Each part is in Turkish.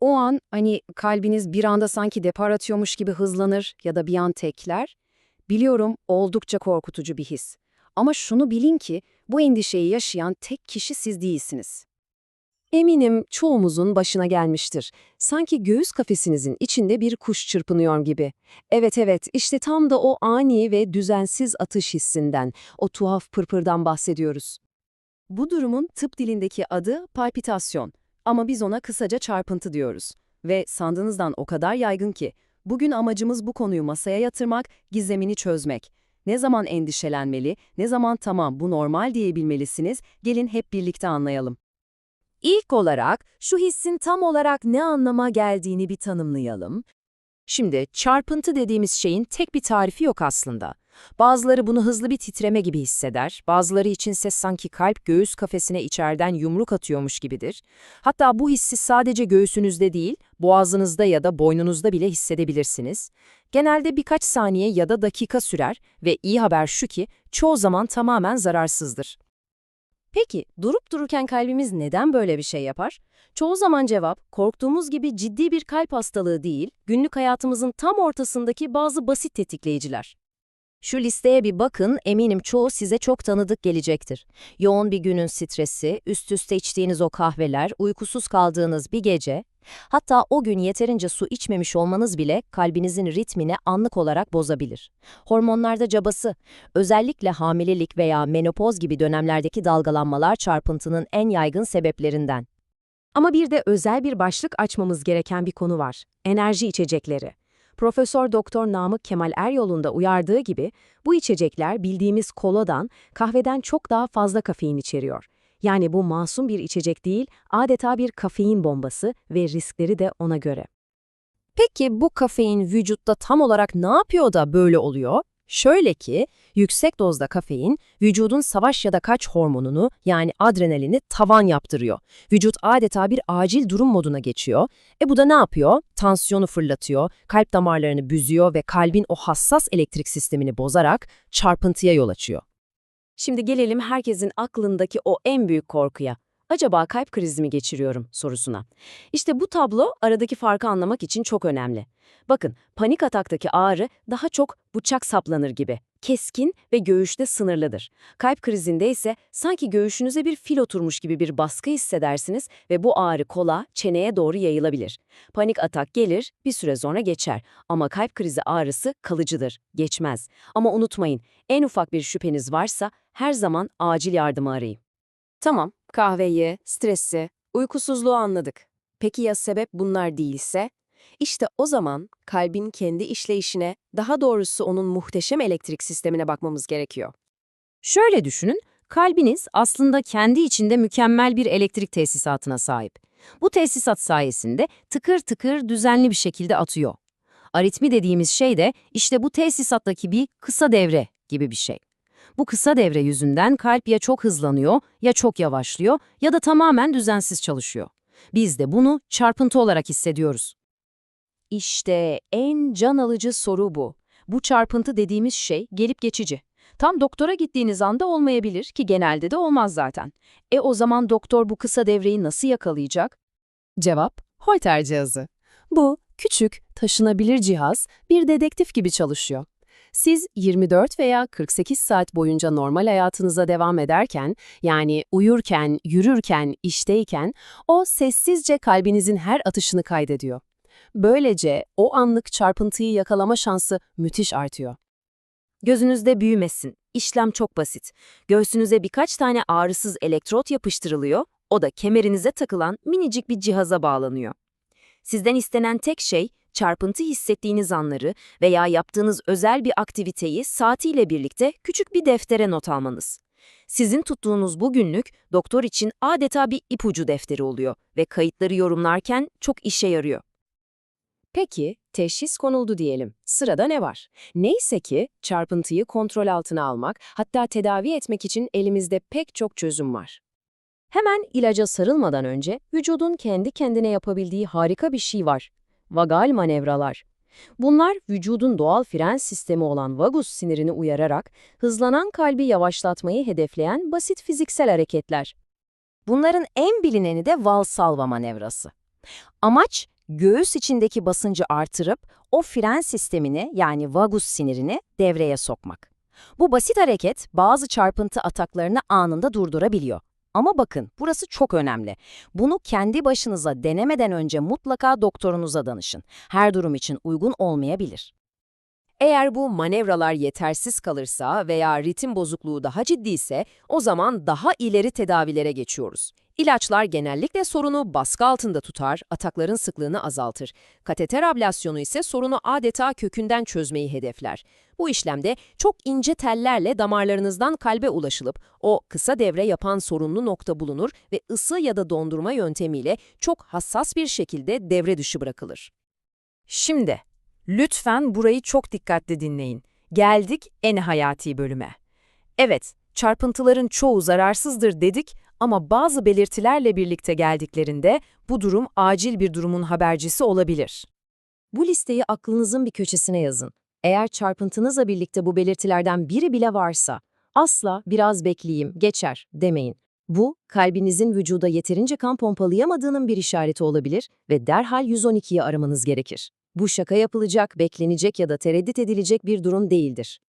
O an hani kalbiniz bir anda sanki depar atıyormuş gibi hızlanır ya da bir an tekler. Biliyorum oldukça korkutucu bir his. Ama şunu bilin ki bu endişeyi yaşayan tek kişi siz değilsiniz. Eminim çoğumuzun başına gelmiştir. Sanki göğüs kafesinizin içinde bir kuş çırpınıyor gibi. Evet evet, işte tam da o ani ve düzensiz atış hissinden, o tuhaf pırpırdan bahsediyoruz. Bu durumun tıp dilindeki adı palpitasyon ama biz ona kısaca çarpıntı diyoruz. Ve sandığınızdan o kadar yaygın ki, bugün amacımız bu konuyu masaya yatırmak, gizemini çözmek. Ne zaman endişelenmeli, ne zaman tamam bu normal diyebilmelisiniz, gelin hep birlikte anlayalım. İlk olarak şu hissin tam olarak ne anlama geldiğini bir tanımlayalım. Şimdi çarpıntı dediğimiz şeyin tek bir tarifi yok aslında. Bazıları bunu hızlı bir titreme gibi hisseder, bazıları içinse sanki kalp göğüs kafesine içeriden yumruk atıyormuş gibidir. Hatta bu hissi sadece göğsünüzde değil, boğazınızda ya da boynunuzda bile hissedebilirsiniz. Genelde birkaç saniye ya da dakika sürer ve iyi haber şu ki çoğu zaman tamamen zararsızdır. Peki, durup dururken kalbimiz neden böyle bir şey yapar? Çoğu zaman cevap, korktuğumuz gibi ciddi bir kalp hastalığı değil, günlük hayatımızın tam ortasındaki bazı basit tetikleyiciler. Şu listeye bir bakın, eminim çoğu size çok tanıdık gelecektir. Yoğun bir günün stresi, üst üste içtiğiniz o kahveler, uykusuz kaldığınız bir gece, hatta o gün yeterince su içmemiş olmanız bile kalbinizin ritmini anlık olarak bozabilir. Hormonlarda cabası, özellikle hamilelik veya menopoz gibi dönemlerdeki dalgalanmalar çarpıntının en yaygın sebeplerinden. Ama bir de özel bir başlık açmamız gereken bir konu var. Enerji içecekleri. Profesör Doktor Namık Kemal Eryol'un da uyardığı gibi bu içecekler bildiğimiz koladan, kahveden çok daha fazla kafein içeriyor. Yani bu masum bir içecek değil, adeta bir kafein bombası ve riskleri de ona göre. Peki bu kafein vücutta tam olarak ne yapıyor da böyle oluyor? Şöyle ki, yüksek dozda kafein, vücudun savaş ya da kaç hormonunu yani adrenalini tavan yaptırıyor. Vücut adeta bir acil durum moduna geçiyor. E bu da ne yapıyor? Tansiyonu fırlatıyor, kalp damarlarını büzüyor ve kalbin o hassas elektrik sistemini bozarak çarpıntıya yol açıyor. Şimdi gelelim herkesin aklındaki o en büyük korkuya. Acaba kalp krizi mi geçiriyorum sorusuna. İşte bu tablo aradaki farkı anlamak için çok önemli. Bakın, panik ataktaki ağrı daha çok bıçak saplanır gibi. Keskin ve göğüste sınırlıdır. Kalp krizinde ise sanki göğüşünüze bir fil oturmuş gibi bir baskı hissedersiniz ve bu ağrı kola, çeneye doğru yayılabilir. Panik atak gelir, bir süre sonra geçer. Ama kalp krizi ağrısı kalıcıdır, geçmez. Ama unutmayın, en ufak bir şüpheniz varsa her zaman acil yardımı arayın. Tamam, kahveyi, stresi, uykusuzluğu anladık. Peki ya sebep bunlar değilse? İşte o zaman kalbin kendi işleyişine, daha doğrusu onun muhteşem elektrik sistemine bakmamız gerekiyor. Şöyle düşünün, kalbiniz aslında kendi içinde mükemmel bir elektrik tesisatına sahip. Bu tesisat sayesinde tıkır tıkır düzenli bir şekilde atıyor. Aritmi dediğimiz şey de işte bu tesisattaki bir kısa devre gibi bir şey. Bu kısa devre yüzünden kalp ya çok hızlanıyor, ya çok yavaşlıyor ya da tamamen düzensiz çalışıyor. Biz de bunu çarpıntı olarak hissediyoruz. İşte en can alıcı soru bu. Bu çarpıntı dediğimiz şey gelip geçici. Tam doktora gittiğiniz anda olmayabilir ki genelde de olmaz zaten. E o zaman doktor bu kısa devreyi nasıl yakalayacak? Cevap, Holter cihazı. Bu küçük, taşınabilir cihaz bir dedektif gibi çalışıyor. Siz 24 veya 48 saat boyunca normal hayatınıza devam ederken, yani uyurken, yürürken, işteyken, o sessizce kalbinizin her atışını kaydediyor. Böylece o anlık çarpıntıyı yakalama şansı müthiş artıyor. Gözünüzde büyümesin. İşlem çok basit. Göğsünüze birkaç tane ağrısız elektrot yapıştırılıyor, o da kemerinize takılan minicik bir cihaza bağlanıyor. Sizden istenen tek şey, çarpıntı hissettiğiniz anları veya yaptığınız özel bir aktiviteyi saatiyle birlikte küçük bir deftere not almanız. Sizin tuttuğunuz bu günlük doktor için adeta bir ipucu defteri oluyor ve kayıtları yorumlarken çok işe yarıyor. Peki, teşhis konuldu diyelim. Sırada ne var? Neyse ki çarpıntıyı kontrol altına almak, hatta tedavi etmek için elimizde pek çok çözüm var. Hemen ilaca sarılmadan önce vücudun kendi kendine yapabildiği harika bir şey var. Vagal manevralar. Bunlar vücudun doğal fren sistemi olan vagus sinirini uyararak hızlanan kalbi yavaşlatmayı hedefleyen basit fiziksel hareketler. Bunların en bilineni de Valsalva manevrası. Amaç göğüs içindeki basıncı artırıp o fren sistemini yani vagus sinirini devreye sokmak. Bu basit hareket bazı çarpıntı ataklarını anında durdurabiliyor. Ama bakın burası çok önemli. Bunu kendi başınıza denemeden önce mutlaka doktorunuza danışın. Her durum için uygun olmayabilir. Eğer bu manevralar yetersiz kalırsa veya ritim bozukluğu daha ciddiyse o zaman daha ileri tedavilere geçiyoruz. İlaçlar genellikle sorunu baskı altında tutar, atakların sıklığını azaltır. Kateter ablasyonu ise sorunu adeta kökünden çözmeyi hedefler. Bu işlemde çok ince tellerle damarlarınızdan kalbe ulaşılıp o kısa devre yapan sorunlu nokta bulunur ve ısı ya da dondurma yöntemiyle çok hassas bir şekilde devre dışı bırakılır. Şimdi, lütfen burayı çok dikkatli dinleyin. Geldik en hayati bölüme. Evet, çarpıntıların çoğu zararsızdır dedik ama bazı belirtilerle birlikte geldiklerinde bu durum acil bir durumun habercisi olabilir. Bu listeyi aklınızın bir köşesine yazın. Eğer çarpıntınızla birlikte bu belirtilerden biri bile varsa, asla biraz bekleyeyim, geçer demeyin. Bu, kalbinizin vücuda yeterince kan pompalayamadığının bir işareti olabilir ve derhal 112'yi aramanız gerekir. Bu şaka yapılacak, beklenecek ya da tereddüt edilecek bir durum değildir.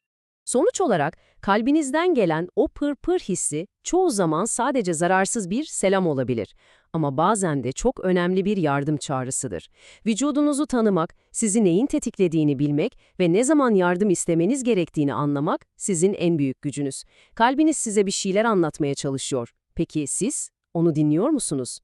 Sonuç olarak kalbinizden gelen o pır pır hissi çoğu zaman sadece zararsız bir selam olabilir. Ama bazen de çok önemli bir yardım çağrısıdır. Vücudunuzu tanımak, sizi neyin tetiklediğini bilmek ve ne zaman yardım istemeniz gerektiğini anlamak sizin en büyük gücünüz. Kalbiniz size bir şeyler anlatmaya çalışıyor. Peki siz onu dinliyor musunuz?